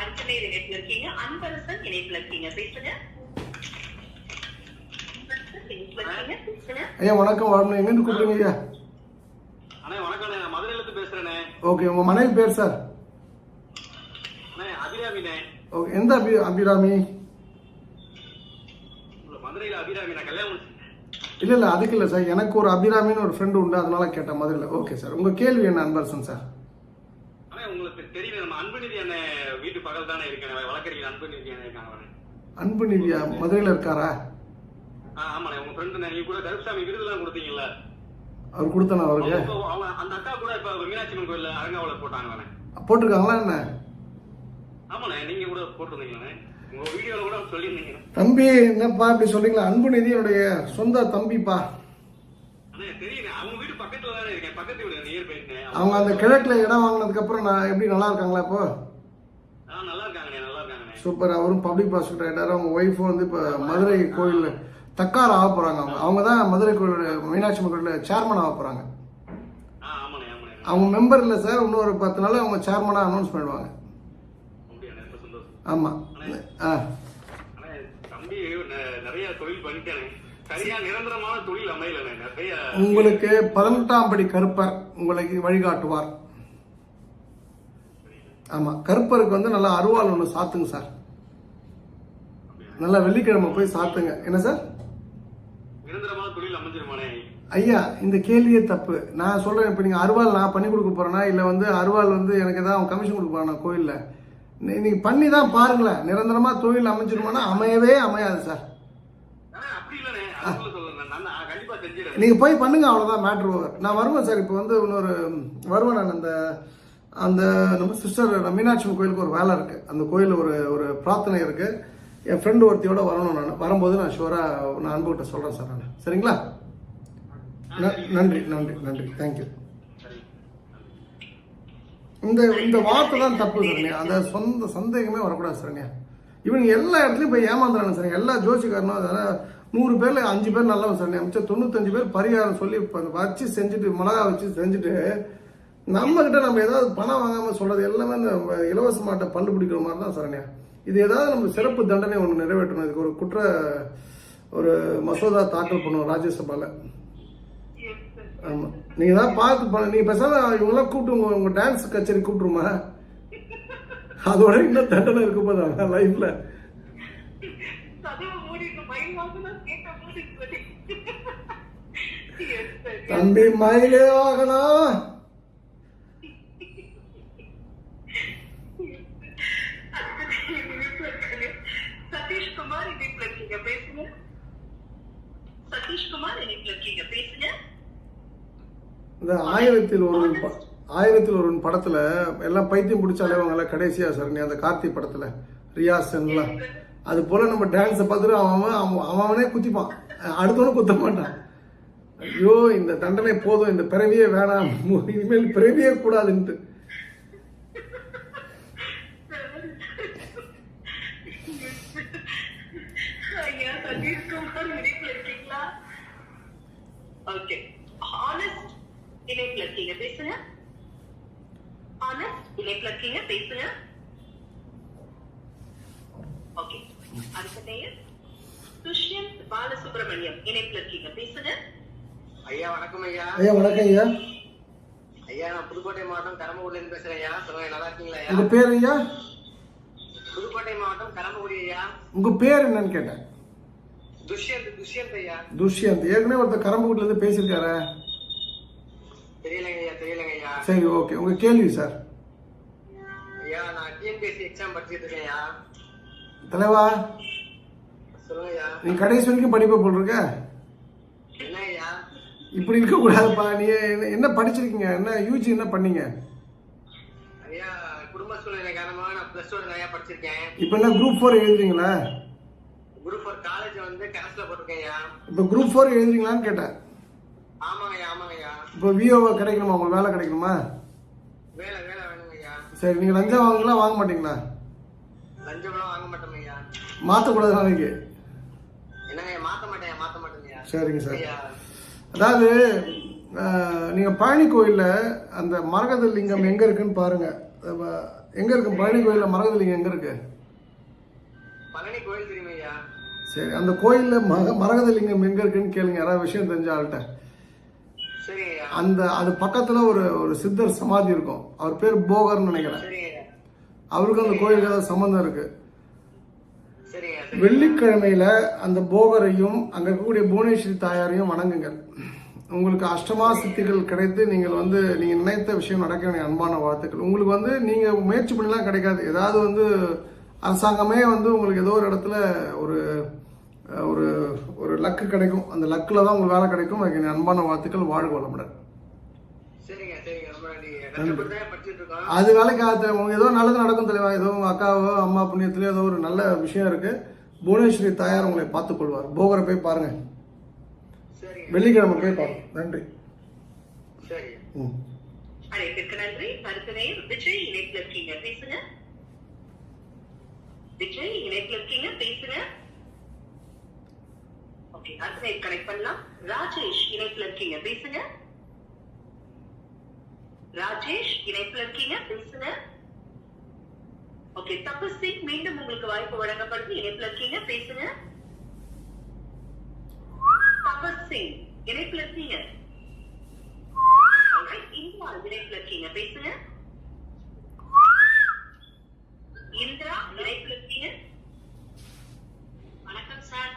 அடுத்த நேர் இணைப்புல இருக்கீங்க. அன்பரசன் இணைப்புல இருக்கீங்க பேசுங்க. ஐயா வணக்கம். வரணும் எங்கேருந்து கூப்பிடுங்க ஐயா? அண்ணே வணக்கண்ணே நான் மதுரையில இருந்து பேசுறேனே. ஓகே உங்கள் மனைவி பேர் சார்? அண்ணே அபிராமிண்ணே ஓகே எந்த அபி அபிராமி? மதுரையில அபிராமி. நான் கல்யாணம் முடிச்சு- இல்லை இல்லை அதுக்கு இல்லை சார். எனக்கு ஒரு அபிராமின்னு ஒரு ஃப்ரெண்டு உண்டு. அதனால கேட்டேன் மதுரையில். Okay sir. உங்கள் கேள்வி என்ன அன்பரசன் சார்? அன்புநிதி அண்ணே வீட்டு பக்கத்துல தானே இருக்கேன் வழக்கறிஞர் அன்புநிதி அண்ணே இருக்காங்க அவனே. அன்பு நிதியா மதுரையில் இருக்காரா? ஆமாண்ணே உங்க ஃப்ரெண்டு நீங்க கூட கருப்புசாமி விருதுலாம் கொடுத்தீங்கல்ல? அவர் கொடுத்தனா அவருக்கு? அந்த அக்கா கூட இப்ப மீனாட்சி அம்மன் கோயில்ல அரங்காவல போட்டாங்க அவனே போட்டிருக்காங்களா என்ன? ஆமாண்ணே நீங்க கூட போட்டிருந்தீங்கண்ணே உங்க வீடியோல கூட சொல்லியிருந்தீங்க தம்பி என்னப்பா இப்படி சொல்றீங்களா? அன்பு நிதி என்னுடைய சொந்த தம்பிப்பா. அவங்க அந்த கிழக்குல இடம் வாங்கினதுக்கு அப்புறம் நான் எப்படி நல்லா இருக்காங்களா இப்போ? சூப்பர். அவரும் பப்ளிக் ப்ராசிக்யூட்டர் ஆயிட்டாரு. அவங்க ஒய்ஃபும் வந்து இப்போ மதுரை கோயில் தக்கார் ஆக போறாங்க அவங்க. அவங்க தான் மதுரை கோயில் மீனாட்சி அம்மன் கோயில் சேர்மன் ஆக ஆமாண்ணே அவங்க மெம்பர் இல்லை சார் இன்னொரு பத்து நாள் அவங்க சேர்மனாக அனௌன்ஸ் பண்ணிடுவாங்க. ஆமாம் ஆ. நிறைய தொழில் பண்ணிட்டேனே. உங்களுக்கு பதினெட்டாம் படி கருப்பர் உங்களுக்கு வழிகாட்டுவார். ஆமாம் கருப்பருக்கு வந்து நல்லா அருவாள் ஒன்று சாத்துங்க சார். நல்லா வெள்ளிக்கிழமை போய் சாத்துங்க. என்ன சார்? ஐயா இந்த கேள்வியே தப்பு. நான் சொல்றேன் இப்போ நீங்கள் அருவாள் நான் பண்ணி கொடுக்க போறேனா இல்லை வந்து அருவாள் வந்து எனக்கு ஏதாவது கமிஷன் கொடுக்க போறானா கோயிலில்? நீங்க பண்ணி தான் பாருங்களேன். நிரந்தரமா தொழில் அமைஞ்சிருமானா? அமையவே அமையாது சார் ஆனா அப்படி இல்லண்ணே அதுக்குள்ள சொல்லுங்க நான் நான் நீங்கள் போய் பண்ணுங்க அவ்வளோதான் மேட்ரு ஓவர் நான் வருவேன் சார் இப்போ வந்து இன்னொரு வருவேன் நான் அந்த அந்த நம்ம சிஸ்டர் மீனாட்சி அம்மன் கோயிலுக்கு ஒரு வேலை இருக்குது அந்த கோயிலில் ஒரு ஒரு பிரார்த்தனை இருக்குது என் ஃப்ரெண்டு ஒருத்தியோட வரணும் நான். வரும்போது நான் ஷுவராக நான் அன்புகிட்ட சொல்கிறேன் சார் நான். சரிங்களா? ந- நன்றி நன்றி நன்றி. தேங்க்யூ இந்த இந்த வார்த்தை தான் தப்பு சரண்யா அந்த சொந்த சந்தேகமே வரக்கூடாது சரண்யா இவங்க எல்லா இடத்துலையும் போய் ஏமாந்துறாங்க சார் எல்லா ஜோசிக்காரனும் அதெல்லாம் நூறு பேரில் அஞ்சு பேர் நல்லவன் சரண்யா மிச்சம் தொண்ணூத்தஞ்சு பேர் பரிகாரம் சொல்லி வச்சு செஞ்சுட்டு மிளகா வச்சு செஞ்சுட்டு நம்மக்கிட்ட நம்ம ஏதாவது பணம் வாங்காமல் சொல்கிறது எல்லாமே இந்த இலவச மாட்டை பல்லு பிடிக்கிற மாதிரி தான் சரண்யா. இது ஏதாவது நம்ம சிறப்பு தண்டனை ஒன்று நிறைவேற்றணும். இதுக்கு ஒரு குற்ற ஒரு மசோதா தாக்கல் பண்ணுவோம் ராஜ்யசபாவில் ஆமாம் நீங்கள் தான் பார்த்து பண்ண நீங்கள் பேசாமல் இவங்களாம் கூப்பிட்டு உங்கள் உங்கள் டான்ஸ் கச்சேரி கூப்பிட்டுருமா? அதோட இன்னும் தண்டனை இருக்க லைஃப்பில் தம்பி மயிலே வாகனம் சதீஷ்குமார் இணைப்புல இருக்கீங்க. பேசுங்க. சதீஷ்குமார் இணைப்புல இருக்கீங்க. பேசுங்க. இந்த ஆயிரத்தில் ஒரு ஆயிரத்தில் ஒரு படத்துல எல்லாம் பைத்தியம் பிடிச்சாலே அவங்கள கடைசியா சரணி அந்த கார்த்திக் படத்துல ரியாஸ் எல்லாம் அது போல நம்ம டான்ஸை பார்த்துட்டு அவன் அவன் அவனே குத்திப்பான். அடுத்தவனும் குத்த மாட்டான் ஐயோ இந்த தண்டனை போதும் இந்த பிறவியே வேணாம். இனிமேல் பிறவியே கூடாதுன்ட்டு. இருக்கீங்களா? ஓகே ஹானஸ்ட் இணைப்புல இருக்கீங்க பேசுங்க. ஹானஸ்ட் இணைப்புல இருக்கீங்க பேசுங்க. ஓகே அடுத்த நேயர் துஷ்யந்த் பாலசுப்ரமணியம் இணைப்புல இருக்கீங்க பேசுங்க. ஐயா வணக்கம் ஐயா. ஐயா வணக்கம் ஐயா. ஐயா நான் புதுக்கோட்டை மாவட்டம் கரம்பக்குடில இருந்து பேசுறேன் ஐயா. சொல்லுங்க நல்லா இருக்கீங்களா ஐயா? உங்க பேர் ஐயா? புதுக்கோட்டை மாவட்டம் கரம்பக்குடி ஐயா. உங்க பேர் என்னன்னு கேட்டேன். துஷ்யந்த் துஷ்யந்த் ஐயா. துஷ்யந்த். ஏற்கனவே ஒருத்தர் கரம்புக்குட்டில இருந்து பேசியிருக்காரு. தெரியலங்க ஐயா தெரியலங்க ஐயா. சரி ஓகே. உங்க கேள்வி சார். ஐயா நான் டிஎன்பிஎஸ்சி எக்ஸாம் படிச்சிட்டு இருக்கேன் ஐயா. தலைவா? சொல்லுங்க ஐயா. நீ கடைசி வரைக்கும் படிப்ப ஐயா இப்படி இருக்க கூடாதுப்பா நீ என்ன- என்ன படிச்சிருக்கீங்க? என்ன யூஜி என்ன பண்ணீங்க? குடும்ப சூழ்நிலை காரணமாக நான் பிளஸ் டூ ஐயா படிச்சிருக்கேன். இப்போ என்ன குரூப் ஃபோர் எழுதுறீங்களா? குரூப் ஃபோர் காலேஜ் வந்து கரஸ்ல போட்டிருக்கேன் ஐயா. இப்போ குரூப் ஃபோர் எழுதுறீங்களான்னு கேட்டேன். ஆமாங்க ஐயா ஆமாங்க ஐயா. இப்போ விஓவை கிடைக்கணுமா? உங்களுக்கு வேலை கிடைக்கணுமா? வேலை வேலை வேணுங்க ஐயா. சரி நீங்கள் லஞ்சம் வாங்குங்களா வாங்க மாட்டீங்களா? லஞ்சம்லாம் வாங்க மாட்டோம் ஐயா. மாற்றக்கூடாது நாளைக்கு என்னங்க ஐயா மாத்த மாட்டேன் ஐயா, மாத்த மாட்டேங்க ஐயா. சரிங்க சார். ஐயா அதாவது அஹ், நீங்க பழனி கோயில்ல அந்த மரகத லிங்கம் எங்க இருக்குன்னு பாருங்க. அஹ், எங்க இருக்கு? பழனி கோயில்ல மரகதலிங்கம் எங்க இருக்கு? சரி அந்த கோயில்ல மக மரகதலிங்கம் எங்க இருக்குன்னு கேளுங்க. யாராவது விஷயம் தெரிஞ்ச ஆள்கிட்ட. சரி ஐயா. அந்த அது பக்கத்துல ஒரு ஒரு சித்தர் சமாதி இருக்கும். அவர் பேர் போகர்னு நினைக்கிறேன். அவருக்கும் அந்த கோயிலுக்கு சம்மந்தம் இருக்கு. சரி ஐயா சரி வெள்ளிக்கிழமையில அந்த போகரையும் அங்க இருக்கக்கூடிய புவனேஸ்வரி தாயாரையும் வணங்குங்கள். உங்களுக்கு அஷ்டமா சித்திகள் கிடைத்து நீங்கள் வந்து நீங்க நினைத்த விஷயம் நடக்க வேண்டிய அன்பான வாழ்த்துக்கள். உங்களுக்கு வந்து நீங்க முயற்சி பண்ணலாம் கிடைக்காது. ஏதாவது வந்து அரசாங்கமே வந்து உங்களுக்கு ஏதோ ஒரு இடத்துல ஒரு ஒரு ஒரு லக்கு கிடைக்கும். அந்த லக்கில் தான் உங்களுக்கு வேலை கிடைக்கும். அதுக்கு அன்பான வாழ்த்துக்கள். வாழ்க வளமுடன். அது வேலைக்கு ஏதோ நல்லது நடக்கும் தலைவா. ஏதோ அக்காவோ அம்மா புண்ணியத்திலயோ ஏதோ ஒரு நல்ல விஷயம் இருக்கு. புவனேஸ்வரி தாயார் உங்களை பார்த்துக் கொள்வார். போகரை போய் பாருங்க. வெள்ளிக்கிழமை போய் பாருங்க. நன்றி. சரி ம். அழைப்பிற்கு நன்றி. அடுத்த நேர் விஜய் இணைப்புல இருக்கீங்க. பேசுங்க. விஜய் இணைப்புல இருக்கீங்க. பேசுங்க. ஓகே அடுத்த கனெக்ட் பண்ணலாம். ராஜேஷ் இணைப்புல இருக்கீங்க. பேசுங்க. ராஜேஷ் இணைப்புல இருக்கீங்க. பேசுங்க. ஓகே சிங் மீண்டும் உங்களுக்கு வாய்ப்பு வழங்கப்படுது. இணைப்புல இருக்கீங்க பேசுங்க. தபஸ் சிங் இணைப்புல இருக்கீங்க. இந்திரா இணைப்புல இருக்கீங்க பேசுங்க. இந்திரா இணைப்புல இருக்கீங்க. வணக்கம் சார்.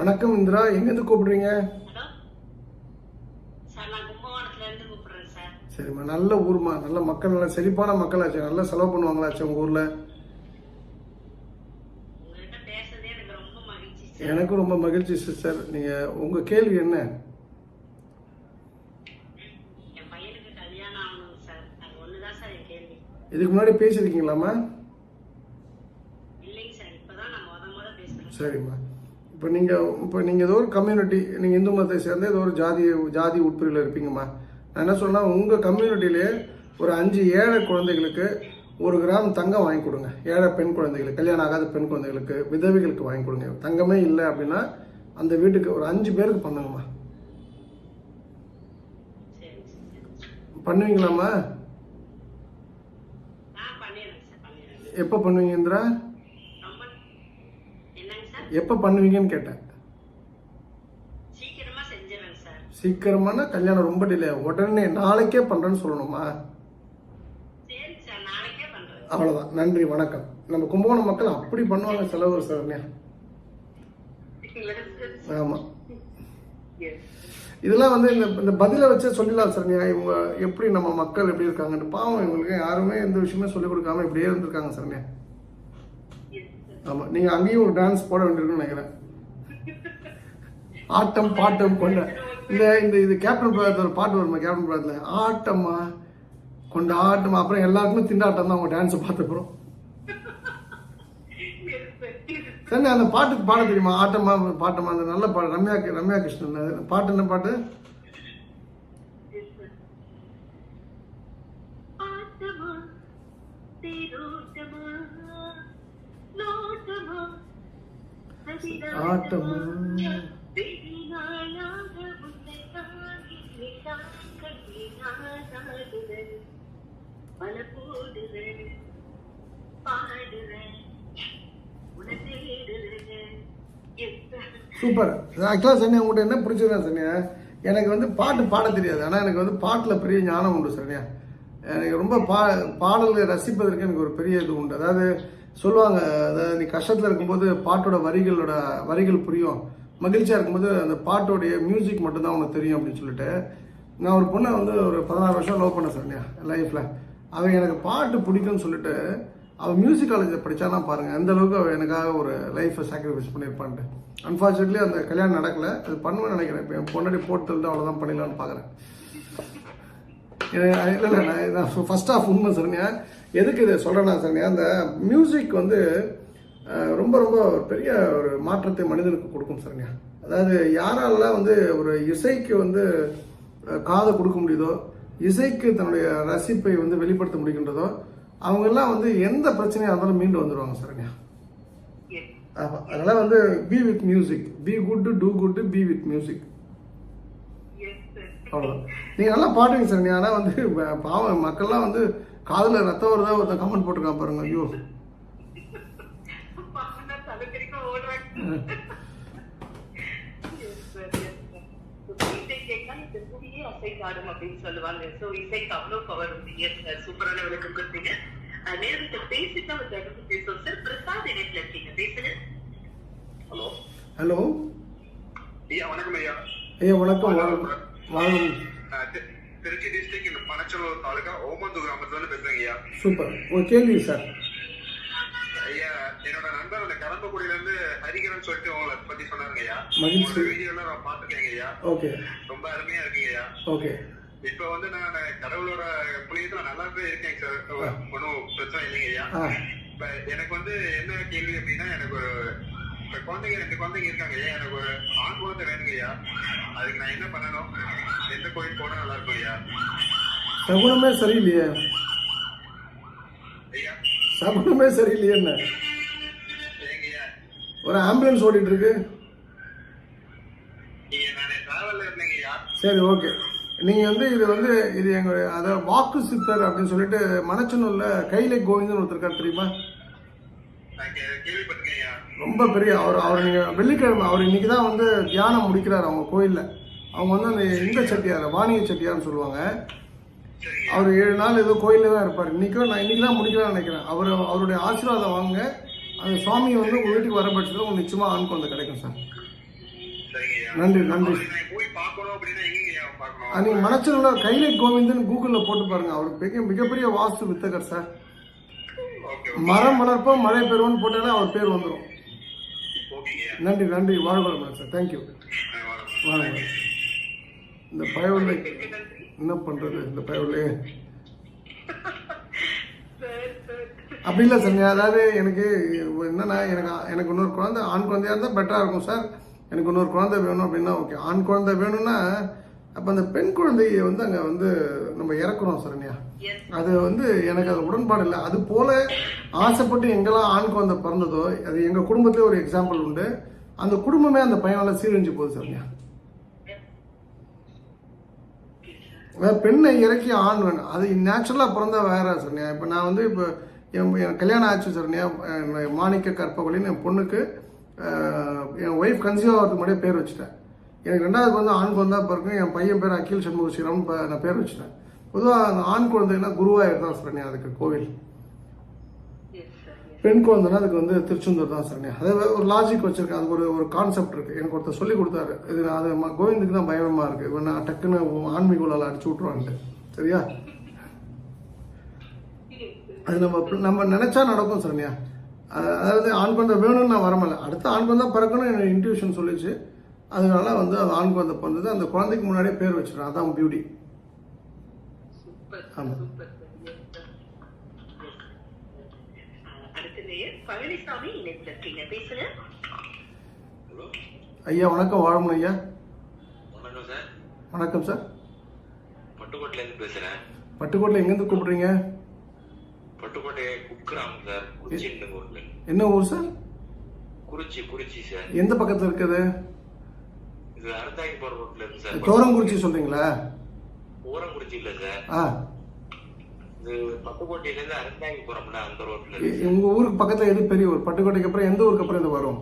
வணக்கம் இந்திரா கூப்பிடுறீங்க? கும்பகோணத்துல இருந்து கூப்பிடுறேன் சார். சரிம்மா நல்ல ஊர்மா நல்ல மக்கள் நல்ல செழிப்பான மக்களாச்சு நல்லா செலவு பண்ணுவாங்களாச்சு உங்க ஊர்ல உங்ககிட்ட பேசுறதே எனக்கு ரொம்ப மகிழ்ச்சி சார் எனக்கும் ரொம்ப மகிழ்ச்சி சிஸ்டர் நீங்க உங்க கேள்வி என்ன? இதுக்கு முன்னாடி பேசியிருக்கீங்களாம்மா? சரிம்மா. இப்போ நீங்கள் இப்போ நீங்கள் ஏதோ ஒரு கம்யூனிட்டி நீங்கள் இந்து மதத்தை சேர்ந்த ஏதோ ஒரு ஜாதி ஜாதி உட்பிரிவில் இருப்பீங்கம்மா. நான் என்ன சொன்னா உங்கள் கம்யூனிட்டியிலே ஒரு அஞ்சு ஏழை குழந்தைகளுக்கு ஒரு கிராம் தங்கம் வாங்கி கொடுங்க. ஏழை பெண் குழந்தைகளுக்கு கல்யாணம் ஆகாத பெண் குழந்தைகளுக்கு விதவைகளுக்கு வாங்கி கொடுங்க. தங்கமே இல்லை அப்படின்னா அந்த வீட்டுக்கு ஒரு அஞ்சு பேருக்கு பண்ணுங்கம்மா. பண்ணுவீங்களாம்மா? எப்போ பண்ணுவீங்க இந்திரா? எப்போ பண்ணுவீங்கன்னு கேட்டேன். சீக்கிரமான கல்யாணம் ரொம்ப டிலே உடனே நாளைக்கே பண்ணுறேன்னு சொல்லணுமா சரி சார் நாளைக்கே பண்றேன் அவ்வளோதான் நன்றி வணக்கம். நம்ம கும்பகோணம் மக்கள் அப்படி பண்ணுவாங்க செலவு சரண்யா ஆமாம் இதெல்லாம் வந்து இந்த இந்த பதிலை வச்சே சொல்லிடலாம் சரண்யா இவங்க எப்படி நம்ம மக்கள் எப்படி இருக்காங்கன்னு. பாவம் இவங்களுக்கு யாருமே எந்த விஷயமே சொல்லிக் கொடுக்காம இப்படியே இருந்திருக்காங்க சரண்யா ஆமாம் நீங்கள் அங்கேயும் ஒரு டான்ஸ் போட வேண்டியிருக்குன்னு நினைக்கிறேன். ஆட்டம் பாட்டம் கொண்ட இந்த இந்த இது கேப்டன் பிரதர் ஒரு பாட்டு வருமா கேப்டன் பிரதர்ல ஆட்டம்மா கொண்ட ஆட்டமா அப்புறம் எல்லாருக்குமே திண்டாட்டம் தான் அவங்க டான்ஸை பார்த்தப்புறம் சரி அந்த பாட்டுக்கு பாட தெரியுமா? ஆட்டமா பாட்டமா? அந்த நல்ல பாட்டு ரம்யா ரம்யா கிருஷ்ணன் பாட்டு என்ன பாட்டு? ஆட்டமா ஆட்டமா. பாடுறேன், சூப்பர். ஆக்சுவலாக சனியா உங்கள்கிட்ட என்ன பிடிச்சதுன்னா சனியா எனக்கு வந்து பாட்டு பாட தெரியாது. ஆனால் எனக்கு வந்து பாட்டில் பெரிய ஞானம் உண்டு சனியா எனக்கு ரொம்ப பா பாடலை ரசிப்பதற்கு எனக்கு ஒரு பெரிய இது உண்டு. அதாவது சொல்லுவாங்க அதாவது நீ கஷ்டத்தில் இருக்கும்போது பாட்டோட வரிகளோட வரிகள் புரியும். மகிழ்ச்சியாக இருக்கும்போது அந்த பாட்டோடைய மியூசிக் மட்டும்தான் உனக்கு தெரியும் அப்படின்னு சொல்லிட்டு நான் ஒரு பொண்ணை வந்து ஒரு பதினாறு வருஷம் லவ் பண்ணேன் சரண்யா லைஃப்பில் அவன் எனக்கு பாட்டு பிடிக்கும்னு சொல்லிட்டு அவள் மியூசிக் காலேஜில் படித்தானா பாருங்கள் அந்த அளவுக்கு அவள் எனக்காக ஒரு லைஃப்பை சாக்ரிஃபைஸ் பண்ணியிருப்பான்ட்டு. அன்ஃபார்ச்சுனேட்லி அந்த கல்யாணம் நடக்கலை. அது பண்ணுவேன்னு நினைக்கிறேன். இப்போ என் பொண்ணாடி போட்டு தள்ளிட்டு அவ்வளோதான் பண்ணிடலான்னு பார்க்குறேன் இல்லை இல்லை நான் நான் ஆஃப் உண்மை சரண்யா. எதுக்கு இதை சொல்கிறேன்னா சரண்யா அந்த மியூசிக் வந்து ரொம்ப ரொம்ப பெரிய ஒரு மாற்றத்தை மனிதனுக்கு கொடுக்கும் சரண்யா. அதாவது யாராலெல்லாம் வந்து ஒரு இசைக்கு வந்து காதை கொடுக்க முடியுதோ இசைக்கு தன்னுடைய ரசிப்பை வந்து வெளிப்படுத்த முடிகின்றதோ அவங்கெல்லாம் வந்து எந்த பிரச்சனையாக இருந்தாலும் மீண்டு வந்துடுவாங்க. ஆமாம் அதனால் வந்து be with music be good do good be with music. அவ்வளோதான் நீங்கள் நல்லா பாடுவீங்க சார். ஆனால் வந்து பாவம் மக்கள்லாம் வந்து காதுல ரத்தம் வருதா ஒருத்தன் கமெண்ட் போட்டிருக்கான் பாருங்க. ஐயோ. புவியே அசைக்காடும் அப்படின்னு சொல்லுவாங்க. So, இசைக்கு அவ்வளவு பவர் உண்டு. Sir. சூப்பரான விளக்கம் கொடுத்தீங்க. நேரத்தை பேசிட்டு அவர் தொடர்ந்து பேசுவோம் சார் பிரசாத் இணைப்புல இருக்கீங்க. பேசுங்க. ஹலோ ஹலோ ஐயா வணக்கம் ஐயா. ஐயா வணக்கம். தி- திருச்சி டிஸ்ட்ரிக்ட் பனச்சலூர் தாலுகா ஓமந்தூர் கிராமத்துல இருந்து பேசுறேங்க ஐயா. சூப்பர் ஒரு கேள்வி சார் ஐயா என்னோட நண்பர் அந்த கரம்பக்குடியில இருந்து ஹரிகரன் சொல்லிட்டு உங்களை பத்தி சொன்னாருங்க ஐயா. உங்களோட வீடியோ எல்லாம் நான் பாத்துருக்கேங்க ஐயா ஓகே. ரொம்ப அருமையா இருக்குங்க ஐயா ஓகே. இப்ப வந்து நான் கடவுளோட புண்ணியத்துல நல்லாவே இருக்கேன் சார். ஒன்றும் பிரச்சனை இல்லைங்க ஐயா இப்ப எனக்கு வந்து என்ன கேள்வி அப்படின்னா எனக்கு ஒரு குழந்தைங்க ரெண்டு குழந்தைங்க இருக்காங்க ஐயா எனக்கு ஒரு ஆண் குழந்தை வேணுங்க ஐயா அதுக்கு நான் என்ன பண்ணணும்? எந்த கோயில் போனா நல்லா இருக்கும் ஐயா சகுனமே சரியில்லையே. ஐயா. சகுனமே சரியில்லையே என்ன? ஒரு ஆம்புலன்ஸ் ஓடிட்டு இருக்கு சரி ஓகே நீங்க வந்து இது வந்து இது எங்க அத வாக்கு சித்தர் அப்படின்னு சொல்லிட்டு மணச்சனூர்ல கைலை கோவிந்தன் ஒருத்தர் இருக்கார் தெரியுமா? ரொம்ப பெரிய அவர் அவர் நீங்க வெள்ளிக்கிழமை அவர் இன்னைக்கு தான் வந்து தியானம் முடிக்கிறார் அவங்க கோயில்ல. அவங்க வந்து அந்த இந்த செட்டியார் வாணிய செட்டியார்னு சொல்லுவாங்க. அவர் ஏழு நாள் ஏதோ கோயிலில் தான் இருப்பார். இன்னைக்கும் நான் இன்னைக்கு தான் முடிக்கலாம்னு நினைக்கிறேன். அவர் அவருடைய ஆசீர்வாதம் வாங்க அந்த சுவாமி வந்து உங்க வீட்டுக்கு வர பட்சத்தில் உங்களுக்கு நிச்சயமா ஆண் குழந்தை கிடைக்கும் சார். நன்றி நன்றி. அவரை நான் நீங்க கைலை கோவிந்தன் கூகுள்ல போட்டு பாருங்க. அவர் மிக மிகப்பெரிய வாஸ்து வித்தகர் சார். மரம் வளர்ப்போம் மழை பெறுவோம்னு போட்டாலே அவர் பேர் வந்துடும் நன்றி நன்றி. வாழ்வளம் சார். தேங்க்யூ நான் இந்த பயவுள்ள என்ன பண்றது? இந்த பயவுள்ளே சார் சார் அப்படி இல்லை சார் அதாவது எனக்கு என்னன்னா எனக்கு எனக்கு இன்னொரு குழந்தை ஆண் குழந்தையா இருந்தால் பெட்டராக இருக்கும் சார். எனக்கு இன்னொரு குழந்தை வேணும் அப்படின்னா ஓகே ஆண் குழந்தை வேணும்னா அப்போ அந்த பெண் குழந்தையை வந்து அங்கே வந்து நம்ம இறக்குறோம் சரண்யா அது வந்து எனக்கு அது உடன்பாடு இல்லை. அது போல ஆசைப்பட்டு எங்கெல்லாம் ஆண் குழந்தை பிறந்ததோ அது எங்கள் குடும்பத்திலே ஒரு எக்ஸாம்பிள் உண்டு. அந்த குடும்பமே அந்த பையனால சீரழிஞ்சு போகுது சரண்யா பெண்ணை இறக்கி ஆண் வேணும். அது நேச்சுரலாக பிறந்தா வேற சரண்யா இப்போ நான் வந்து இப்போ என் என் கல்யாணம் ஆச்சு என் மாணிக்க கற்பகொலின்னு என் பொண்ணுக்கு என் ஒய்ஃப் கன்சீவ் ஆகிறதுக்கு முன்னாடியே பேர் வச்சுட்டேன். எனக்கு ரெண்டாவது வந்து ஆண் குழந்தை பிறக்கும் என் பையன் பேர் அகில் சண்முக ஸ்ரீராம் நான் பேர் வச்சுட்டேன். பொதுவாக அந்த ஆண் குழந்தைன்னா குருவாயூர் தான் சரண்யா அதுக்கு கோவில். சார் பெண் குழந்தைனா அதுக்கு வந்து திருச்செந்தூர் தான் சரண்யா அதாவது ஒரு லாஜிக் வச்சிருக்கேன். அதுக்கு ஒரு ஒரு கான்செப்ட் இருக்கு. எனக்கு ஒருத்தர் சொல்லி கொடுத்தாரு. இது அது கோவிந்துக்கு தான் பயமா இருக்கு. இவன் நான் டக்குன்னு ஆன்மீக அடிச்சு விட்ருவான்ட்டு சரியா? அது நம்ம நம்ம நினைச்சா நடக்கும் சரண்யா. அதாவது ஆண் குழந்தை வேணும்னு நான் வரமில்ல அடுத்த ஆண் குழந்தை பிறக்கணும் எனக்கு இன்ட்யூஷன் சொல்லிச்சு. அதனால வந்து அது ஆண் குழந்தை பிறந்தது. அந்த குழந்தைக்கு முன்னாடியே பேர் வச்சிடறேன் அதான் பியூட்டி சூப்பர் ஆமா. சூப்பர் சார் எஸ் சார் அடுத்த நேயர் பழனிசாமி இணைப்புல இருக்கீங்க பேசுங்க. ஹலோ ஐயா வணக்கம். வாழணும் ஐயா. வணக்கம் சார். வணக்கம் சார். பட்டுக்கோட்டையில இருந்து பேசுறேன். பட்டுக்கோட்டில் எங்கேருந்து கூப்பிடுறீங்க? பட்டுக்கோட்டை குக்கிராமம் சார் குறிச்சி ஊர்ல? என்ன ஊர் சார்? குறிச்சி குறிச்சி சார். எந்த பக்கத்தில் இருக்குது? இது அறந்தாங்கி போற ரோட்ல இருக்கு சார். தோரங்குறிச்சி சொல்றீங்களா? ஊரங்குறிச்சி இல்ல சார். ஆ. இது பட்டுக்கோட்டையில இருந்து அறந்தாங்கி அந்த ரோட்ல உங்க ஊருக்கு பக்கத்துல எது பெரிய ஊர்? பட்டுக்கோட்டைக்கு அப்புறம் எந்த ஊருக்கு அப்புறம் இது வரும்?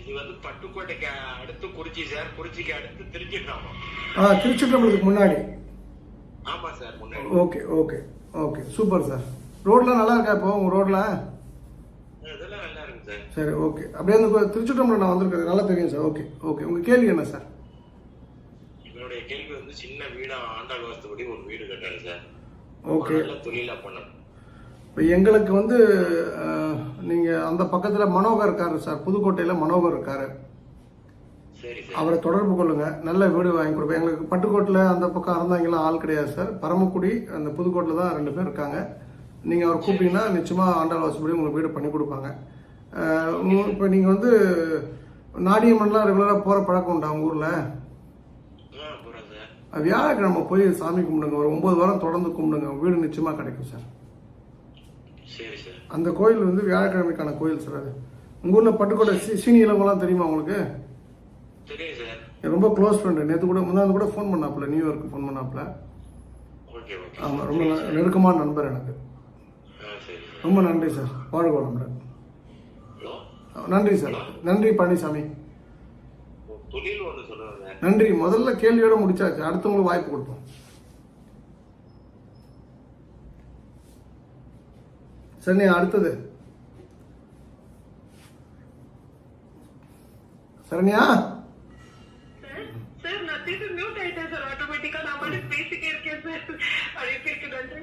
இது வந்து பட்டுக்கோட்டைக்கு அடுத்து குறிச்சி சார். குறிச்சிக்கு அடுத்து திருச்சி கிராமம் ஆ திருச்சிற்றம்பலத்துக்கு முன்னாடி. ஆமா சார் முன்னாடி. Okay okay. Okay super sir. ரோட்லாம் நல்லா இருக்கா இப்போ உங்க ரோட்ல சார். ஓகே. அப்படியே அந்த திருச்சிற்றம்பலம் நான் வந்திருக்கேன் நல்லா தெரியும் சார். Okay okay. உங்க கேள்வி என்ன சார்? என்னுடைய கேள்வி வந்து சின்ன வீடா ஆண்டாள் வாஸ்துபடி ஒரு வீடு கட்டாரு சார். ஓகே. நல்ல தொழிலா பண்ணணும். இப்போ எங்களுக்கு வந்து அஹ், நீங்க அந்த பக்கத்துல மனோகர் இருக்காரு சார் புதுக்கோட்டையில மனோகர் இருக்காரு. அவரை தொடர்பு கொள்ளுங்க. நல்ல வீடு வாங்கி கொடுப்பேன் எங்களுக்கு பட்டுக்கோட்டில் அந்த பக்கம் அறந்தாங்கலாம் ஆள் கிடையாது சார். பரமக்குடி அந்த புதுக்கோட்டில் தான் ரெண்டு பேர் இருக்காங்க. நீங்கள் அவர் கூப்பிட்டீங்கன்னா நிச்சயமாக ஆண்டாள் வாசப்படி உங்களுக்கு வீடு பண்ணி கொடுப்பாங்க. இப்போ நீங்கள் வந்து நாடியம்மன்லாம் ரெகுலராக போகிற பழக்கம் உண்டா உங்கள் ஊரில்? வியாழக்கிழமை போய் சாமி கும்பிடுங்க. ஒரு ஒம்பது வாரம் தொடர்ந்து கும்பிடுங்க. வீடு நிச்சயமாக கிடைக்கும் சார். அந்த கோயில் வந்து வியாழக்கிழமைக்கான கோயில் சார் அது. உங்கள் ஊரில் பட்டுக்கோட்டை சீனி இளங்கோலாம் தெரியுமா உங்களுக்கு? ரொம்ப க்ளோஸ் ஃப்ரெண்டு நேற்று கூட முன்னாடி கூட ஃபோன் பண்ணாப்புல நியூயார்க்கு ஃபோன் பண்ணாப்புல. ஆமாம் ரொம்ப நெருக்கமான நண்பர் எனக்கு. ரொம்ப நன்றி சார் வாழ்க வளமுடன் நன்றி சார் நன்றி பழனிசாமி. நன்றி. முதல்ல கேள்வியோட முடிச்சாச்சு. அடுத்தவங்களுக்கு வாய்ப்பு கொடுப்போம். சரி அடுத்தது. சரண்யா? சார் சார் நான் திருப்பி மியூட் ஆயிட்டேன் சார் ஆட்டோமேட்டிக்கா நான் மட்டும் பேசிட்டே இருக்கேன் சார் அழைப்பிற்கு நன்றி